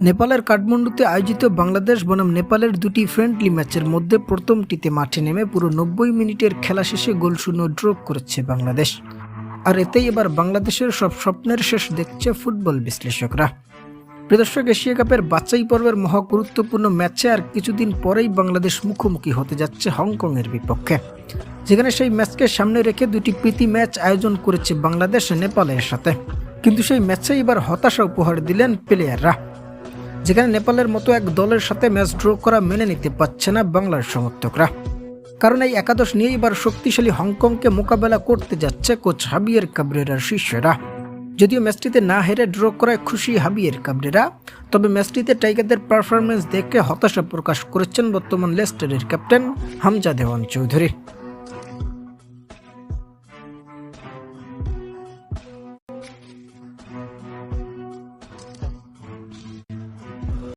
নেপালের কাঠমান্ডুতে আয়োজিত বাংলাদেশ বনাম নেপালের দুটি ফ্রেন্ডলি ম্যাচের মধ্যে প্রথমটিতে মাঠে নেমে পুরো নব্বই মিনিটের খেলা শেষে গোল শূন্য ড্র করেছে বাংলাদেশ। আর এতেই এবার বাংলাদেশের সব স্বপ্নের শেষ দেখছে ফুটবল বিশ্লেষকরা। প্রদর্শক এশিয়া কাপের বাছাই পর্বের মহা গুরুত্বপূর্ণ ম্যাচে আর কিছুদিন পরেই বাংলাদেশ মুখোমুখি হতে যাচ্ছে হংকংয়ের বিপক্ষে। যেখানে সেই ম্যাচকে সামনে রেখে দুটি প্রীতি ম্যাচ আয়োজন করেছে বাংলাদেশ নেপালের সাথে। কিন্তু সেই ম্যাচে এবার হতাশা উপহার দিলেন প্লেয়াররা যেখানে নেপালের মতো এক দলের সাথে ম্যাচ ড্র করা মেনে নিতে পারছে না বাংলার সমর্থকরা। কারণ এই একাদশ নিয়ে এবার শক্তিশালী হংকংকে মোকাবেলা করতে যাচ্ছে কোচ হাবিয়ের কাবরেরার শিষ্যরা। যদিও ম্যাচটিতে না হেরে ড্র করায় খুশি হাবিয়ের কাবরেরা, তবে ম্যাচটিতে টাইগারদের পারফরমেন্স দেখে হতাশা প্রকাশ করেছেন বর্তমান লেস্টারের ক্যাপ্টেন হামজা দেওয়ান চৌধুরী।